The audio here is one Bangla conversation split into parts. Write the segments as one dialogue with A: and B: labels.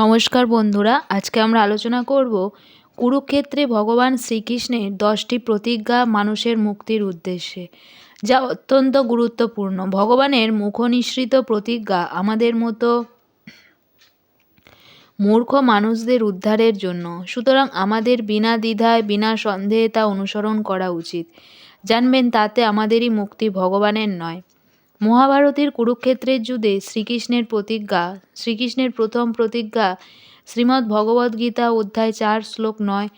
A: নমস্কার বন্ধুরা আজকে আমরা আলোচনা করব কুরুক্ষেত্রে ভগবান শ্রীকৃষ্ণের দশটি প্রতিজ্ঞা মানুষের মুক্তির উদ্দেশ্যে যা অত্যন্ত গুরুত্বপূর্ণ ভগবানের মুখনিসৃত প্রতিজ্ঞা আমাদের মতো মূর্খ মানুষদের উদ্ধারের জন্য সুতরাং আমাদের বিনা দ্বিধায় বিনা সন্দেহে তা অনুসরণ করা উচিত জানবেন তাতে আমাদেরই মুক্তি ভগবানের নয় মহাভারতের কুরুক্ষেত্রের যুদ্ধে শ্রীকৃষ্ণের প্রতিজ্ঞা শ্রীকৃষ্ণের প্রথম প্রতিজ্ঞা শ্রীমদ্ ভগবদ্গীতা অধ্যায় চার শ্লোক নয়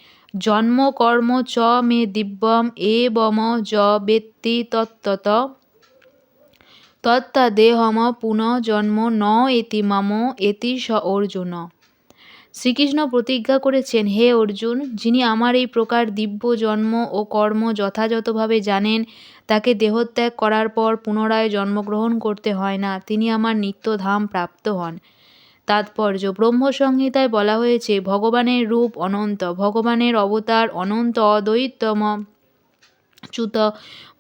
A: জন্ম কর্ম চ মে দিব্যম এ বম জ বেত্তি তত্তত দেহম পুনঃ জন্ম ন এতি মম এতি স অর্জুন শ্রীকৃষ্ণ প্রতিজ্ঞা করেছেন হে অর্জুন যিনি আমার এই প্রকার দিব্য জন্ম ও কর্ম যথাযথভাবে জানেন তাকে দেহত্যাগ করার পর পুনরায় জন্মগ্রহণ করতে হয় না তিনি আমার নিত্যধাম প্রাপ্ত হন তাৎপর্য ব্রহ্মসংহিতায় বলা হয়েছে ভগবানের রূপ অনন্ত ভগবানের অবতার অনন্ত অদ্বৈতম চ্যুত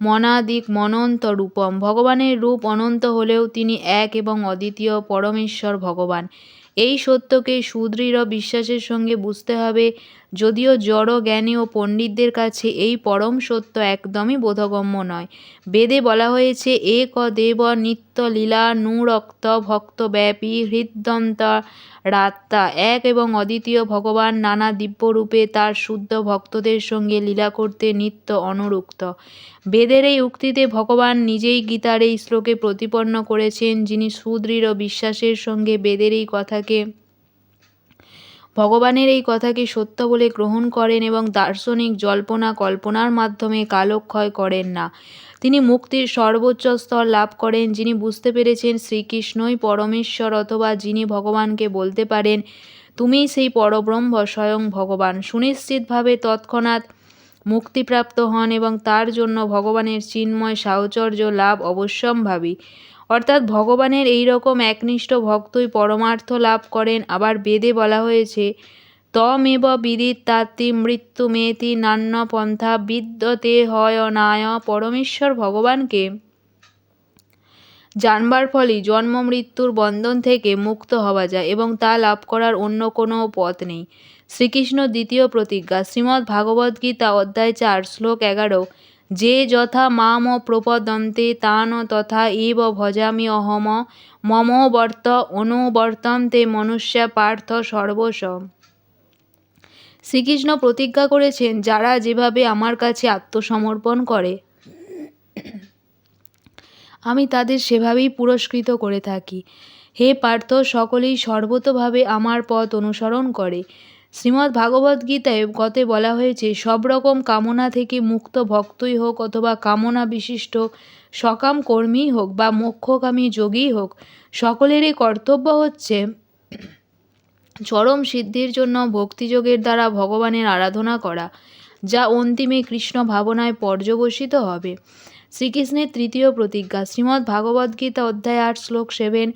A: মনাদিক মনন্ত রূপম ভগবানের রূপ অনন্ত হলেও তিনি এক এবং অদ্বিতীয় পরমেশ্বর ভগবান এই সত্যকে সুদৃঢ় বিশ্বাসের সঙ্গে বুঝতে হবে যদিও জড় জ্ঞানী ও পণ্ডিতদের কাছে এই পরম সত্য একদমই বোধগম্য নয় বেদে বলা হয়েছে এক দেব নিত্য লীলা নূরক্ত ভক্তব্যাপী হৃদন্তা রাত্তা এক এবং অদ্বিতীয় ভগবান নানা দিব্যরূপে তার শুদ্ধ ভক্তদের সঙ্গে লীলা করতে নিত্য অনুরুক্ত বেদের এই উক্তিতে ভগবান নিজেই গীতার এই শ্লোকে প্রতিপন্ন করেছেন যিনি সুদৃঢ় বিশ্বাসের সঙ্গে বেদের এই কথা কথাকে ভগবানের এই কথাকে সত্য বলে গ্রহণ করেন এবং দার্শনিক জল্পনা কল্পনার মাধ্যমে কালক্ষয় করেন না তিনি মুক্তির সর্বোচ্চ স্তর লাভ করেন যিনি বুঝতে পেরেছেন শ্রীকৃষ্ণই পরমেশ্বর অথবা যিনি ভগবানকে বলতে পারেন তুমিই সেই পরব্রহ্ম স্বয়ং ভগবান সুনিশ্চিতভাবে তৎক্ষণাৎ মুক্তিপ্রাপ্ত হন এবং তার জন্য ভগবানের চিন্ময় সাহচর্য লাভ অবশ্যম্ভাবী অর্থাৎ ভগবানের এই রকম একনিষ্ঠ ভক্তই পরমার্থ লাভ করেন আবার বেদে বলা হয়েছে তমেব বিদিত্তাত্তি মৃত্যু মেতি নান্য পন্থা বিদ্যতে হয় নায় পরমেশ্বর ভগবানকে জানবার ফলে জন্ম মৃত্যুর বন্ধন থেকে মুক্ত হওয়া যায় এবং তা লাভ করার অন্য কোনো পথ নেই শ্রীকৃষ্ণ দ্বিতীয় প্রতিজ্ঞা শ্রীমদ্ ভাগবত গীতা অধ্যায় চার শ্লোক এগারো যে যথা মাম প্রপদন্তে তান তথা এব ভজামি অহম মম বর্ত অনুবর্তন্তে মনুষ্যা পার্থ সর্বস্ব শ্রীকৃষ্ণ প্রতিজ্ঞা করেছেন যারা যেভাবে আমার কাছে আত্মসমর্পণ করে আমি তাদের সেভাবেই পুরস্কৃত করে থাকি হে পার্থ সকলেই সর্বতভাবে আমার পথ অনুসরণ করে শ্রীমদ্ ভাগবত গীতায় গতে বলা হয়েছে সব রকম কামনা থেকে মুক্ত ভক্তই হোক অথবা কামনা বিশিষ্ট সকাম কর্মী হোক বা মোক্ষকামী যোগী হোক সকলেরই কর্তব্য হচ্ছে চরম সিদ্ধির জন্য ভক্তিযোগের দ্বারা ভগবানের আরাধনা করা যা অন্তিমে কৃষ্ণ ভাবনায় পর্যবসিত হবে শ্রীকৃষ্ণের তৃতীয় প্রতিজ্ঞা শ্রীমদ্ গীতা অধ্যায় আট শ্লোক সেভেন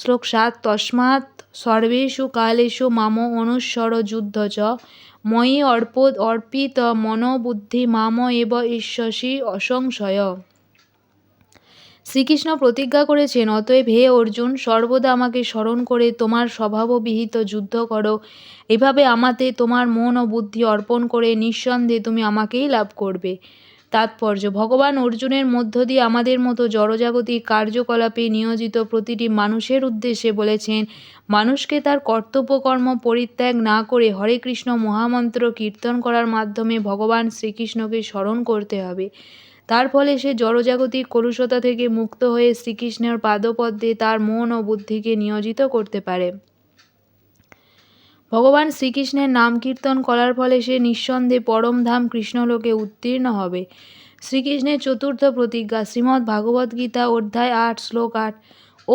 A: শ্লোক সাত তসমাত সর্বেষু কালেষু মাম অনুসর যুদ্ধ চ ময়ি অর্প অর্পিত মনোবুদ্ধি মাম এব ঈশ্বসী অসংশয় শ্রীকৃষ্ণ প্রতিজ্ঞা করেছেন অতএব হে অর্জুন সর্বদা আমাকে স্মরণ করে তোমার স্বভাববিহিত যুদ্ধ করো এভাবে আমাতে তোমার মন ও বুদ্ধি অর্পণ করে নিঃসন্দেহে তুমি আমাকেই লাভ করবে তাৎপর্য ভগবান অর্জুনের মধ্য দিয়ে আমাদের মতো জড়জাগতিক কার্যকলাপে নিয়োজিত প্রতিটি মানুষের উদ্দেশ্যে বলেছেন মানুষকে তার কর্তব্যকর্ম পরিত্যাগ না করে হরে কৃষ্ণ মহামন্ত্র কীর্তন করার মাধ্যমে ভগবান শ্রীকৃষ্ণকে স্মরণ করতে হবে তার ফলে সে জড়জাগতিক কলুষতা থেকে মুক্ত হয়ে শ্রীকৃষ্ণের পাদপদ্মে তার মন ও বুদ্ধিকে নিয়োজিত করতে পারে ভগবান শ্রীকৃষ্ণের নাম কীর্তন করার ফলে সে নিঃসন্দেহে পরমধাম কৃষ্ণলোকে উত্তীর্ণ হবে শ্রীকৃষ্ণের চতুর্থ প্রতিজ্ঞা শ্রীমদ্ ভাগবত গীতা অধ্যায় আট শ্লোক আট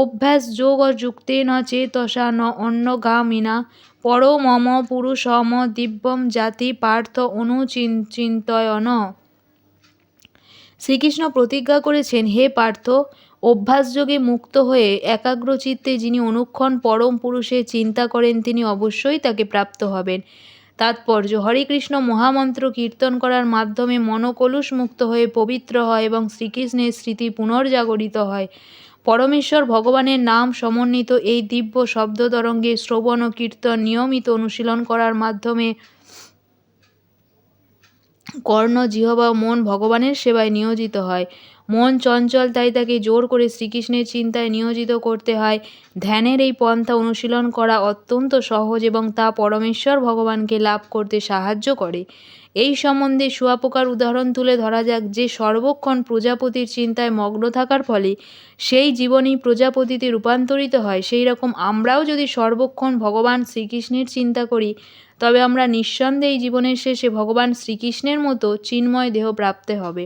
A: অভ্যাস যোগ যুক্তি ন চেতসা ন গামিনা পর মম পুরুষম দিব্যম জাতি পার্থ অনুচিন্তয়ন শ্রীকৃষ্ণ প্রতিজ্ঞা করেছেন হে পার্থ অভ্যাসযোগে মুক্ত হয়ে একাগ্রচিত্তে যিনি অনুক্ষণ পরম পুরুষে চিন্তা করেন তিনি অবশ্যই তাকে প্রাপ্ত হবেন তাৎপর্য হরে কৃষ্ণ মহামন্ত্র কীর্তন করার মাধ্যমে মনকলুষ মুক্ত হয়ে পবিত্র হয় এবং শ্রীকৃষ্ণের স্মৃতি পুনর্জাগরিত হয় পরমেশ্বর ভগবানের নাম সমন্বিত এই দিব্য শব্দ তরঙ্গে শ্রবণ ও কীর্তন নিয়মিত অনুশীলন করার মাধ্যমে কর্ণ জিহবা মন ভগবানের সেবায় নিয়োজিত হয় মন চঞ্চল তাই তাকে জোর করে শ্রীকৃষ্ণের চিন্তায় নিয়োজিত করতে হয় ধ্যানের এই পন্থা অনুশীলন করা অত্যন্ত সহজ এবং তা পরমেশ্বর ভগবানকে লাভ করতে সাহায্য করে এই সম্বন্ধে শুয়াপোকার উদাহরণ তুলে ধরা যাক যে সর্বক্ষণ প্রজাপতির চিন্তায় মগ্ন থাকার ফলে সেই জীবনই প্রজাপতিতে রূপান্তরিত হয় সেই রকম আমরাও যদি সর্বক্ষণ ভগবান শ্রীকৃষ্ণের চিন্তা করি তবে আমরা নিঃসন্দেহে জীবনের শেষে ভগবান শ্রীকৃষ্ণের মতো চিন্ময় দেহ প্রাপ্তে হবে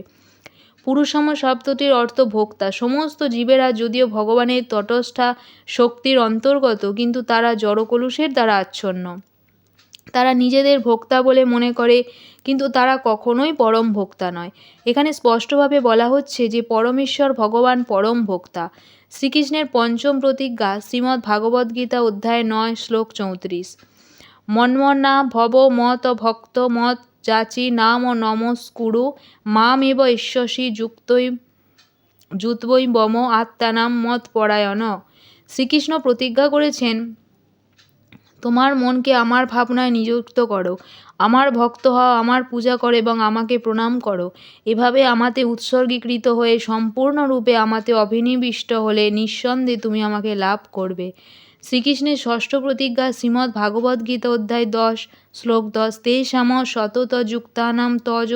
A: পুরুষম শব্দটির অর্থ ভোক্তা সমস্ত জীবেরা যদিও ভগবানের তটস্থা শক্তির অন্তর্গত কিন্তু তারা জড়কলুষের দ্বারা আচ্ছন্ন তারা নিজেদের ভোক্তা বলে মনে করে কিন্তু তারা কখনোই পরম ভোক্তা নয় এখানে স্পষ্টভাবে বলা হচ্ছে যে পরমেশ্বর ভগবান পরম ভোক্তা শ্রীকৃষ্ণের পঞ্চম প্রতিজ্ঞা শ্রীমদ্ গীতা অধ্যায় নয় শ্লোক চৌত্রিশ মন্মনা ভব মত ভক্ত মত যাচি নাম নমস্কুরু মামেব ঈশ্বসি যুক্তই যুতবই বম আত্মানাম মত পরায়ণ শ্রীকৃষ্ণ প্রতিজ্ঞা করেছেন তোমার মনকে আমার ভাবনায় নিযুক্ত করো আমার ভক্ত হও আমার পূজা করো এবং আমাকে প্রণাম করো এভাবে আমাতে উৎসর্গীকৃত হয়ে সম্পূর্ণরূপে আমাতে অভিনিবিষ্ট হলে নিঃসন্দেহে তুমি আমাকে লাভ করবে শ্রীকৃষ্ণের ষষ্ঠ প্রতিজ্ঞা শ্রীমদ্ ভাগবত গীতা অধ্যায় দশ শ্লোক দশ তেষাম শতত যুক্তানাম তজ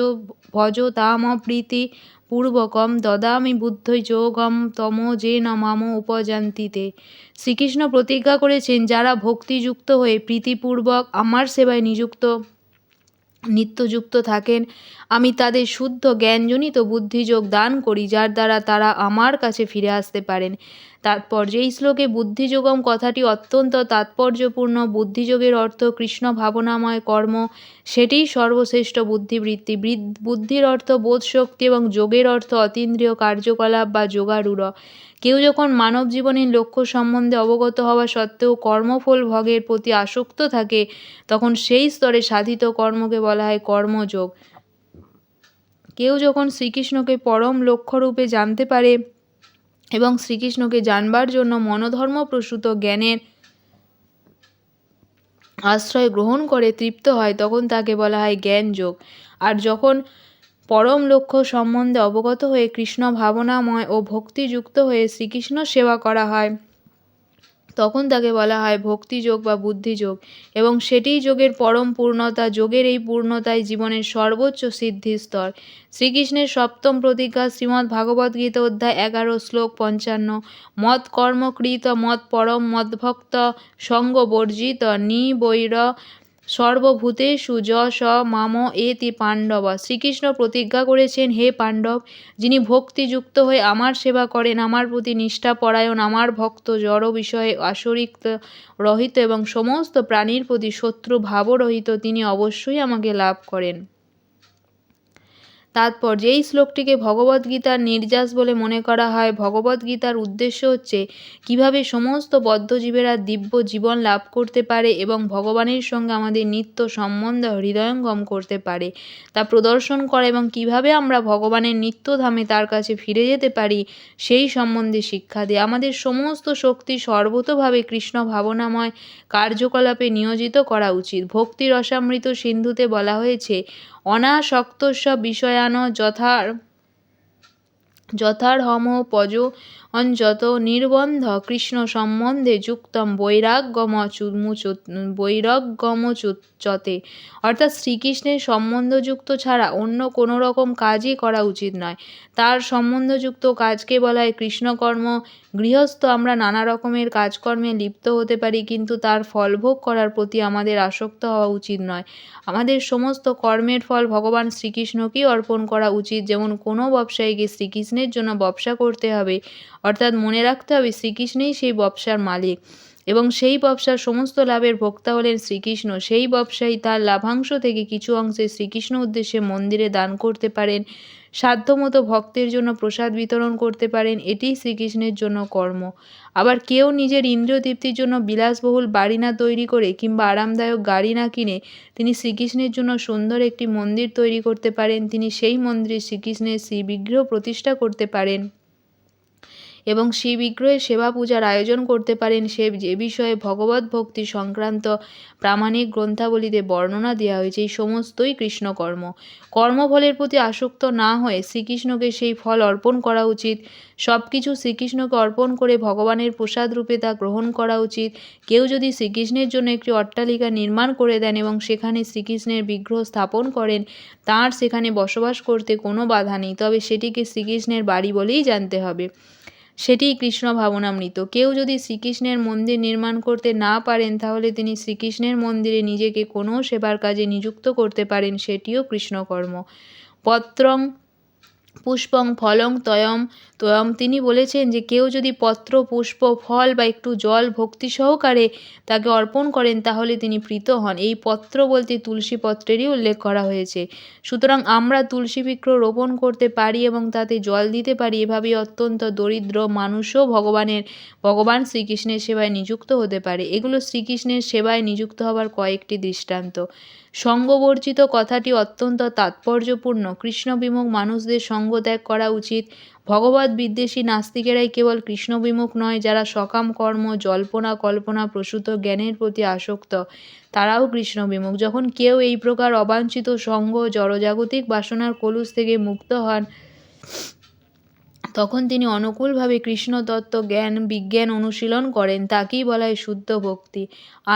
A: ভজ তাম প্রীতি পূর্বকম দদামি বুদ্ধই যোগম তম যে নমাম উপজান্তিতে শ্রীকৃষ্ণ প্রতিজ্ঞা করেছেন যারা ভক্তিযুক্ত হয়ে প্রীতিপূর্বক আমার সেবায় নিযুক্ত নিত্যযুক্ত থাকেন আমি তাদের শুদ্ধ জ্ঞানজনিত বুদ্ধিযোগ দান করি যার দ্বারা তারা আমার কাছে ফিরে আসতে পারেন তাৎপর্য এই শ্লোকে বুদ্ধিযোগম কথাটি অত্যন্ত তাৎপর্যপূর্ণ বুদ্ধিযোগের অর্থ কৃষ্ণ ভাবনাময় কর্ম সেটিই সর্বশ্রেষ্ঠ বুদ্ধিবৃত্তি বুদ্ধির অর্থ বোধশক্তি এবং যোগের অর্থ অতীন্দ্রিয় কার্যকলাপ বা যোগারূঢ় কেউ যখন মানব জীবনের লক্ষ্য সম্বন্ধে অবগত হওয়া সত্ত্বেও কর্মফল ভোগের প্রতি আসক্ত থাকে তখন সেই স্তরে সাধিত কর্মকে বলা হয় কর্মযোগ কেউ যখন শ্রীকৃষ্ণকে পরম লক্ষ্যরূপে জানতে পারে এবং শ্রীকৃষ্ণকে জানবার জন্য মনোধর্ম প্রসূত জ্ঞানের আশ্রয় গ্রহণ করে তৃপ্ত হয় তখন তাকে বলা হয় জ্ঞান যোগ আর যখন পরম লক্ষ্য সম্বন্ধে অবগত হয়ে কৃষ্ণ ভাবনাময় ও ভক্তিযুক্ত হয়ে শ্রীকৃষ্ণ সেবা করা হয় তখন তাকে বলা হয় ভক্তিযোগ বা বুদ্ধিযোগ এবং সেটিই যোগের পরম পূর্ণতা যোগের এই পূর্ণতাই জীবনের সর্বোচ্চ সিদ্ধি স্তর শ্রীকৃষ্ণের সপ্তম প্রতিজ্ঞা শ্রীমদ্ ভাগবত গীতা অধ্যায় এগারো শ্লোক পঞ্চান্ন মত কর্মকৃত মত পরম মদভক্ত সঙ্গ বর্জিত নি বৈর সর্বভূতেষু যশ মাম এতি পাণ্ডব শ্রীকৃষ্ণ প্রতিজ্ঞা করেছেন হে পাণ্ডব যিনি ভক্তিযুক্ত হয়ে আমার সেবা করেন আমার প্রতি নিষ্ঠাপরায়ণ আমার ভক্ত জড় বিষয়ে আসরিক রহিত এবং সমস্ত প্রাণীর প্রতি শত্রু ভাবরহিত তিনি অবশ্যই আমাকে লাভ করেন তাৎপর্য এই শ্লোকটিকে ভগবদ্গীতার নির্যাস বলে মনে করা হয় ভগবদ্গীতার উদ্দেশ্য হচ্ছে কিভাবে সমস্ত বদ্ধজীবেরা দিব্য জীবন লাভ করতে পারে এবং ভগবানের সঙ্গে আমাদের নিত্য সম্বন্ধ হৃদয়ঙ্গম করতে পারে তা প্রদর্শন করে এবং কিভাবে আমরা ভগবানের নিত্যধামে তার কাছে ফিরে যেতে পারি সেই সম্বন্ধে শিক্ষা দেয় আমাদের সমস্ত শক্তি সর্বতভাবে কৃষ্ণ ভাবনাময় কার্যকলাপে নিয়োজিত করা উচিত ভক্তির অসামৃত সিন্ধুতে বলা হয়েছে অনাসক্তস্য বিষয়াণ যথার্হমপজ যত নির্বন্ধ কৃষ্ণ সম্বন্ধে যুক্তম বৈরাগ্যম বৈরাগ্যমচতে অর্থাৎ শ্রীকৃষ্ণের সম্বন্ধযুক্ত ছাড়া অন্য কোনো রকম কাজই করা উচিত নয় তার সম্বন্ধযুক্ত কাজকে বলা হয় কৃষ্ণকর্ম গৃহস্থ আমরা নানা রকমের কাজকর্মে লিপ্ত হতে পারি কিন্তু তার ফলভোগ করার প্রতি আমাদের আসক্ত হওয়া উচিত নয় আমাদের সমস্ত কর্মের ফল ভগবান শ্রীকৃষ্ণকেই অর্পণ করা উচিত যেমন কোনো ব্যবসায়ীকে শ্রীকৃষ্ণের জন্য ব্যবসা করতে হবে অর্থাৎ মনে রাখতে হবে শ্রীকৃষ্ণই সেই ব্যবসার মালিক এবং সেই ব্যবসার সমস্ত লাভের ভোক্তা হলেন শ্রীকৃষ্ণ সেই ব্যবসায়ী তার লাভাংশ থেকে কিছু অংশে শ্রীকৃষ্ণ উদ্দেশ্যে মন্দিরে দান করতে পারেন সাধ্যমতো ভক্তের জন্য প্রসাদ বিতরণ করতে পারেন এটি শ্রীকৃষ্ণের জন্য কর্ম আবার কেউ নিজের ইন্দ্রিয়তৃপ্তির জন্য বিলাসবহুল বাড়ি না তৈরি করে কিংবা আরামদায়ক গাড়ি না কিনে তিনি শ্রীকৃষ্ণের জন্য সুন্দর একটি মন্দির তৈরি করতে পারেন তিনি সেই মন্দিরে শ্রীকৃষ্ণের শ্রীবিগ্রহ প্রতিষ্ঠা করতে পারেন এবং শ্রী বিগ্রহে সেবা পূজার আয়োজন করতে পারেন সে যে বিষয়ে ভগবত ভক্তি সংক্রান্ত প্রামাণিক গ্রন্থাবলীতে বর্ণনা দেওয়া হয়েছে এই সমস্তই কৃষ্ণকর্ম কর্মফলের প্রতি আসক্ত না হয়ে শ্রীকৃষ্ণকে সেই ফল অর্পণ করা উচিত সব কিছু শ্রীকৃষ্ণকে অর্পণ করে ভগবানের প্রসাদ রূপে তা গ্রহণ করা উচিত কেউ যদি শ্রীকৃষ্ণের জন্য একটি অট্টালিকা নির্মাণ করে দেন এবং সেখানে শ্রীকৃষ্ণের বিগ্রহ স্থাপন করেন তার সেখানে বসবাস করতে কোনো বাধা নেই তবে সেটিকে শ্রীকৃষ্ণের বাড়ি বলেই জানতে হবে সেটিই কৃষ্ণ ভাবনামৃত কেউ যদি শ্রীকৃষ্ণের মন্দির নির্মাণ করতে না পারেন তাহলে তিনি শ্রীকৃষ্ণের মন্দিরে নিজেকে কোনো সেবার কাজে নিযুক্ত করতে পারেন সেটিও কৃষ্ণকর্ম পত্রং পুষ্পং ফলং তয়ম তো তিনি বলেছেন যে কেউ যদি পত্র পুষ্প ফল বা একটু জল ভক্তি সহকারে তাকে অর্পণ করেন তাহলে তিনি প্রীত হন এই পত্র বলতে তুলসী পত্রেরই উল্লেখ করা হয়েছে সুতরাং আমরা তুলসী বৃক্ষ রোপণ করতে পারি এবং তাতে জল দিতে পারি এভাবেই অত্যন্ত দরিদ্র মানুষও ভগবানের ভগবান শ্রীকৃষ্ণের সেবায় নিযুক্ত হতে পারে এগুলো শ্রীকৃষ্ণের সেবায় নিযুক্ত হবার কয়েকটি দৃষ্টান্ত সঙ্গবর্জিত কথাটি অত্যন্ত তাৎপর্যপূর্ণ কৃষ্ণ বিমুখ মানুষদের সঙ্গ ত্যাগ করা উচিত ভগবৎ বিদ্বেষী নাস্তিকেরাই কেবল কৃষ্ণ বিমুখ নয় যারা সকাম কর্ম জল্পনা কল্পনা প্রসূত জ্ঞানের প্রতি আসক্ত তারাও কৃষ্ণ বিমুখ যখন কেউ এই প্রকার অবাঞ্ছিত সঙ্গ জড়জাগতিক বাসনার কলুষ থেকে মুক্ত হন তখন তিনি অনুকূলভাবে কৃষ্ণতত্ত্ব জ্ঞান বিজ্ঞান অনুশীলন করেন তাকেই বলা হয় শুদ্ধ ভক্তি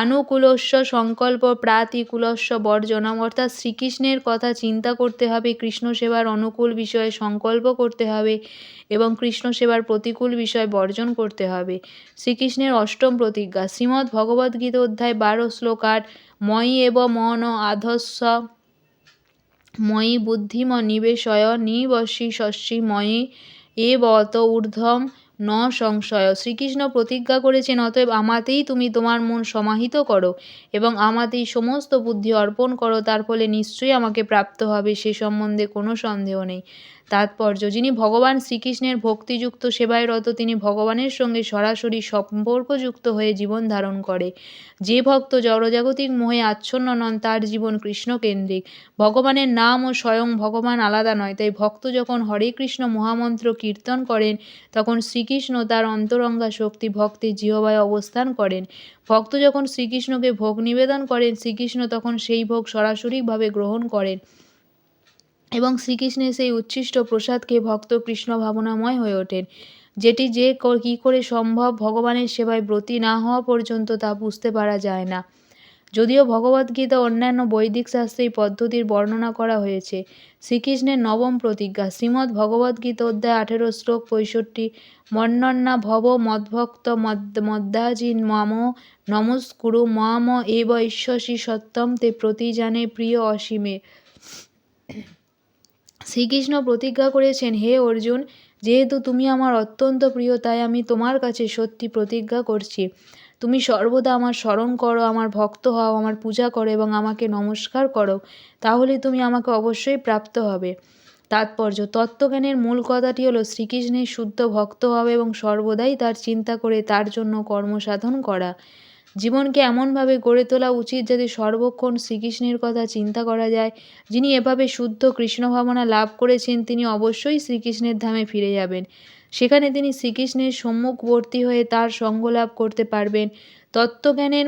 A: আনুকূলস্ব সংকল্প প্রাতিকূলস্ব বর্জনম অর্থাৎ শ্রীকৃষ্ণের কথা চিন্তা করতে হবে কৃষ্ণ সেবার অনুকূল বিষয়ে সংকল্প করতে হবে এবং কৃষ্ণ সেবার প্রতিকূল বিষয় বর্জন করতে হবে শ্রীকৃষ্ণের অষ্টম প্রতিজ্ঞা শ্রীমদ্ ভগবদ্গীতা অধ্যায় বারো শ্লোক আট ময়ি এব মন আধস্য ময়ি বুদ্ধিম নিবেশয় নিবশি শস্যি ময়ি এবত ঊর্ধ্বম ন সংশয় শ্রীকৃষ্ণ প্রতিজ্ঞা করেছেন অতএব আমাতেই তুমি তোমার মন সমাহিত করো এবং আমাতেই সমস্ত বুদ্ধি অর্পণ করো তার ফলে নিশ্চয়ই আমাকে প্রাপ্ত হবে সে সম্বন্ধে কোনো সন্দেহ নেই তাৎপর্য যিনি ভগবান শ্রীকৃষ্ণের ভক্তিযুক্ত সেবায় রত তিনি ভগবানের সঙ্গে সরাসরি সম্পর্কযুক্ত হয়ে জীবন ধারণ করে যে ভক্ত জড়জাগতিক মোহে আচ্ছন্ন নন তার জীবন কৃষ্ণকেন্দ্রিক ভগবানের নাম ও স্বয়ং ভগবান আলাদা নয় তাই ভক্ত যখন হরে কৃষ্ণ মহামন্ত্র কীর্তন করেন তখন শ্রীকৃষ্ণ তার অন্তরঙ্গা শক্তি ভক্তি জিহবায় অবস্থান করেন ভক্ত যখন শ্রীকৃষ্ণকে ভোগ নিবেদন করেন শ্রীকৃষ্ণ তখন সেই ভোগ সরাসরিভাবে গ্রহণ করেন এবং শ্রীকৃষ্ণের সেই উচ্ছিষ্ট প্রসাদকে ভক্ত কৃষ্ণ ভাবনাময় হয়ে ওঠেন যেটি যে কী করে সম্ভব ভগবানের সেবায় ব্রতী না হওয়া পর্যন্ত তা বুঝতে পারা যায় না যদিও ভগবদ্গীতা অন্যান্য বৈদিক শাস্ত্রী পদ্ধতির বর্ণনা করা হয়েছে শ্রীকৃষ্ণের নবম প্রতিজ্ঞা শ্রীমদ্ ভগবদ্গীতা অধ্যায় আঠেরো শ্লোক পঁয়ষট্টি মন্নন্না ভব মদ্ভক্ত মদ্দাজি মাম নমস্কুরু মাম এব ঈশ্বসী সত্যম তে প্রতি জানে প্রিয় অসীমে শ্রীকৃষ্ণ প্রতিজ্ঞা করেছেন হে অর্জুন যেহেতু তুমি আমার অত্যন্ত প্রিয় তাই আমি তোমার কাছে সত্যি প্রতিজ্ঞা করছি তুমি সর্বদা আমার স্মরণ করো আমার ভক্ত হও আমার পূজা করো এবং আমাকে নমস্কার করো তাহলে তুমি আমাকে অবশ্যই প্রাপ্ত হবে তাৎপর্য তত্ত্বজ্ঞানের মূল কথাটি হলো শ্রীকৃষ্ণের শুদ্ধ ভক্ত হবে এবং সর্বদাই তার চিন্তা করে তার জন্য কর্মসাধন করা জীবনকে এমনভাবে গড়ে তোলা উচিত যাতে সর্বক্ষণ শ্রীকৃষ্ণের কথা চিন্তা করা যায় যিনি এভাবে শুদ্ধ কৃষ্ণ ভাবনা লাভ করেছেন তিনি অবশ্যই শ্রীকৃষ্ণের ধামে ফিরে যাবেন সেখানে তিনি শ্রীকৃষ্ণের সম্মুখবর্তী হয়ে তার সঙ্গ লাভ করতে পারবেন তত্ত্বজ্ঞানের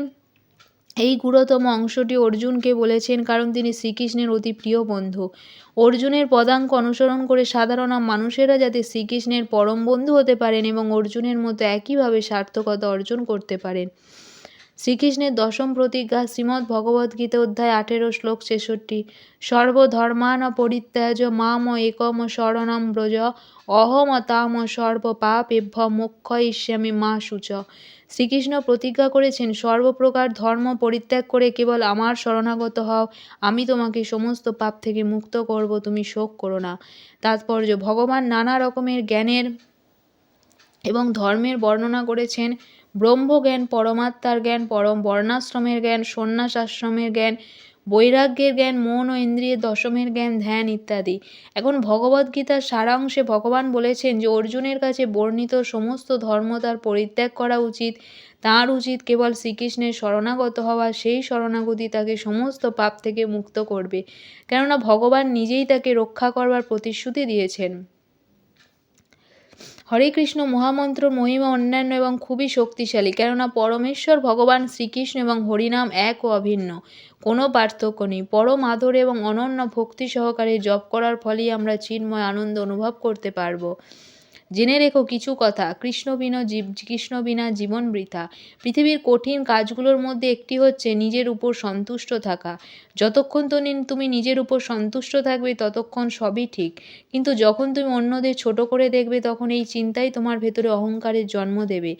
A: এই গুরুতম অংশটি অর্জুনকে বলেছেন কারণ তিনি শ্রীকৃষ্ণের অতি প্রিয় বন্ধু অর্জুনের পদাঙ্ক অনুসরণ করে সাধারণ মানুষেরা যাতে শ্রীকৃষ্ণের পরম বন্ধু হতে পারেন এবং অর্জুনের মতো একইভাবে সার্থকতা অর্জন করতে পারেন শ্রীকৃষ্ণের দশম প্রতিজ্ঞা শ্রীমদ্ ভগবদ্গীতা অধ্যায় আঠেরো শ্লোক ছেষট্টি সর্বধর্মান পরিত্যাজ মাম একম শরণম ব্রজ অহমতাম সর্ব পাপেভ্য মোক্ষ ইষ্যামি মা সূচ শ্রীকৃষ্ণ প্রতিজ্ঞা করেছেন সর্বপ্রকার ধর্ম পরিত্যাগ করে কেবল আমার শরণাগত হও আমি তোমাকে সমস্ত পাপ থেকে মুক্ত করব তুমি শোক করো না তাৎপর্য ভগবান নানা রকমের জ্ঞানের এবং ধর্মের বর্ণনা করেছেন ব্রহ্মজ্ঞান পরমাত্মার জ্ঞান পরম বর্ণাশ্রমের জ্ঞান সন্ন্যাস আশ্রমের জ্ঞান বৈরাগ্যের জ্ঞান মন ও ইন্দ্রিয়ের দশমের জ্ঞান ধ্যান ইত্যাদি এখন ভগবদ্গীতার সারাংশে ভগবান বলেছেন যে অর্জুনের কাছে বর্ণিত সমস্ত ধর্ম তার পরিত্যাগ করা উচিত তার উচিত কেবল শ্রীকৃষ্ণের শরণাগত হওয়া সেই শরণাগতি তাকে সমস্ত পাপ থেকে মুক্ত করবে কেননা ভগবান নিজেই তাকে রক্ষা করবার প্রতিশ্রুতি দিয়েছেন হরে কৃষ্ণ মহামন্ত্র মহিমা অন্যান্য এবং খুবই শক্তিশালী কেননা পরমেশ্বর ভগবান শ্রীকৃষ্ণ এবং হরিনাম এক ও অভিন্ন কোনো পার্থক্য নেই পরম আদর এবং অনন্য ভক্তি সহকারে জপ করার ফলেই আমরা চিন্ময় আনন্দ অনুভব করতে পারবো জেনে রেখো কিছু কথা কৃষ্ণ বিনা জীব কৃষ্ণ বিনা জীবন বৃথা পৃথিবীর কঠিন কাজগুলোর মধ্যে একটি হচ্ছে নিজের উপর সন্তুষ্ট থাকা যতক্ষণ তো তুমি নিজের উপর সন্তুষ্ট থাকবে ততক্ষণ সবই ঠিক কিন্তু যখন তুমি অন্যদের ছোট করে দেখবে তখন এই চিন্তাই তোমার ভেতরে অহংকারের জন্ম দেবে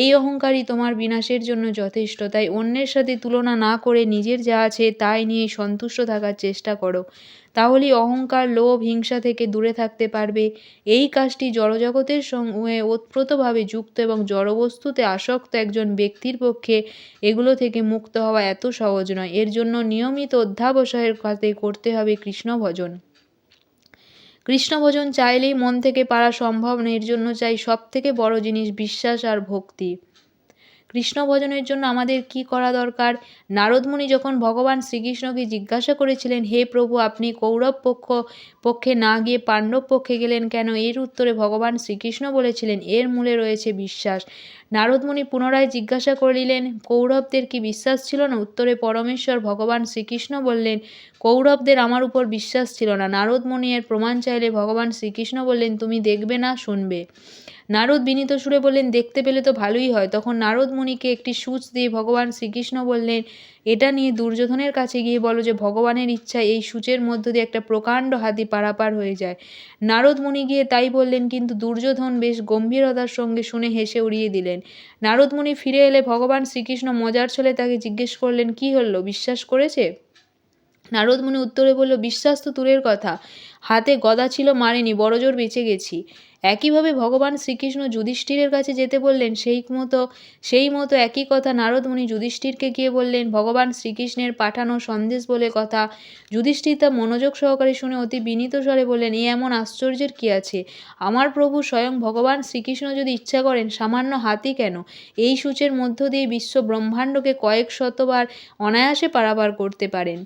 A: এই অহংকারই তোমার বিনাশের জন্য যথেষ্ট তাই অন্যের সাথে তুলনা না করে নিজের যা আছে তাই নিয়ে সন্তুষ্ট থাকার চেষ্টা করো তাহলেই অহংকার লোভ হিংসা থেকে দূরে থাকতে পারবে এই কাজটি জড়জগতের সঙ্গে ওতপ্রোতভাবে যুক্ত এবং জড়বস্তুতে আসক্ত একজন ব্যক্তির পক্ষে এগুলো থেকে মুক্ত হওয়া এত সহজ নয় এর জন্য নিয়মিত অধ্যাবসায়ের খাতে করতে হবে কৃষ্ণ ভজন কৃষ্ণ ভজন চাইলেই মন থেকে পারা সম্ভব নয় এর জন্য চাই সব থেকে বড় জিনিস বিশ্বাস আর ভক্তি কৃষ্ণ ভজনের জন্য আমাদের কি করা দরকার নারদমুনি যখন ভগবান শ্রীকৃষ্ণকে জিজ্ঞাসা করেছিলেন হে প্রভু আপনি কৌরব পক্ষ পক্ষে না গিয়ে পাণ্ডব পক্ষে গেলেন কেন এর উত্তরে ভগবান শ্রীকৃষ্ণ বলেছিলেন এর মূলে রয়েছে বিশ্বাস নারদমুনি পুনরায় জিজ্ঞাসা করিলেন কৌরবদের কি বিশ্বাস ছিল না উত্তরে পরমেশ্বর ভগবান শ্রীকৃষ্ণ বললেন কৌরবদের আমার উপর বিশ্বাস ছিল না নারদমুনি এর প্রমাণ চাইলে ভগবান শ্রীকৃষ্ণ বললেন তুমি দেখবে না শুনবে নারদ বিনীত সুরে বললেন দেখতে পেলে তো ভালোই হয় তখন নারদ একটি সূচ দিয়ে ভগবান শ্রীকৃষ্ণ বললেন এটা নিয়ে দুর্যোধনের কাছে গিয়ে বলো যে ভগবানের ইচ্ছা এই সূচের মধ্য দিয়ে একটা প্রকাণ্ড হাতি পারাপার হয়ে যায় নারদ মুনি গিয়ে তাই বললেন কিন্তু দুর্যোধন বেশ গম্ভীরতার সঙ্গে শুনে হেসে উড়িয়ে দিলেন নারদ মুনি ফিরে এলে ভগবান শ্রীকৃষ্ণ মজার ছলে তাকে জিজ্ঞেস করলেন কি হলো বিশ্বাস করেছে মুনি উত্তরে বলল বিশ্বাস তো দূরের কথা হাতে গদা ছিল মারেনি বড়জোর বেঁচে গেছি একইভাবে ভগবান শ্রীকৃষ্ণ যুধিষ্ঠিরের কাছে যেতে বললেন সেই মতো সেই মতো একই কথা নারদমণি যুধিষ্ঠিরকে গিয়ে বললেন ভগবান শ্রীকৃষ্ণের পাঠানো সন্দেশ বলে কথা যুধিষ্ঠির তা মনোযোগ সহকারে শুনে অতি বিনীত স্বরে বললেন এ এমন আশ্চর্যের কী আছে আমার প্রভু স্বয়ং ভগবান শ্রীকৃষ্ণ যদি ইচ্ছা করেন সামান্য হাতি কেন এই সূচের মধ্য দিয়ে বিশ্ব ব্রহ্মাণ্ডকে কয়েক শতবার অনায়াসে পারাপার করতে পারেন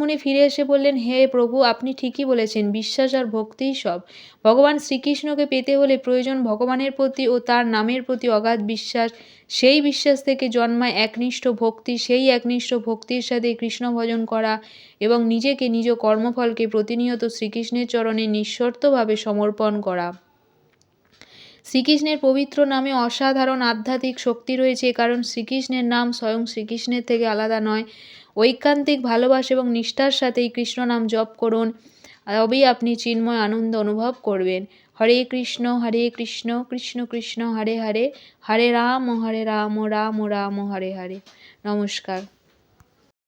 A: মুনি ফিরে এসে বললেন হে প্রভু আপনি ঠিকই বলেছেন বিশ্বাস আর ভক্তিই সব ভগবান শ্রীকৃষ্ণকে পেতে হলে প্রয়োজন ভগবানের প্রতি ও তার নামের প্রতি অগাধ বিশ্বাস সেই বিশ্বাস থেকে জন্মায় একনিষ্ঠ ভক্তি সেই একনিষ্ঠ ভক্তির সাথে কৃষ্ণ ভজন করা এবং নিজেকে নিজ কর্মফলকে প্রতিনিয়ত শ্রীকৃষ্ণের চরণে নিঃশর্তভাবে সমর্পণ করা শ্রীকৃষ্ণের পবিত্র নামে অসাধারণ আধ্যাত্মিক শক্তি রয়েছে কারণ শ্রীকৃষ্ণের নাম স্বয়ং শ্রীকৃষ্ণের থেকে আলাদা নয় ঐকান্তিক ভালোবাসা এবং নিষ্ঠার সাথে এই কৃষ্ণ নাম জপ করুন তবেই আপনি চিন্ময় আনন্দ অনুভব করবেন হরে কৃষ্ণ হরে কৃষ্ণ কৃষ্ণ কৃষ্ণ হরে হরে হরে রাম হরে রাম রাম রাম হরে হরে নমস্কার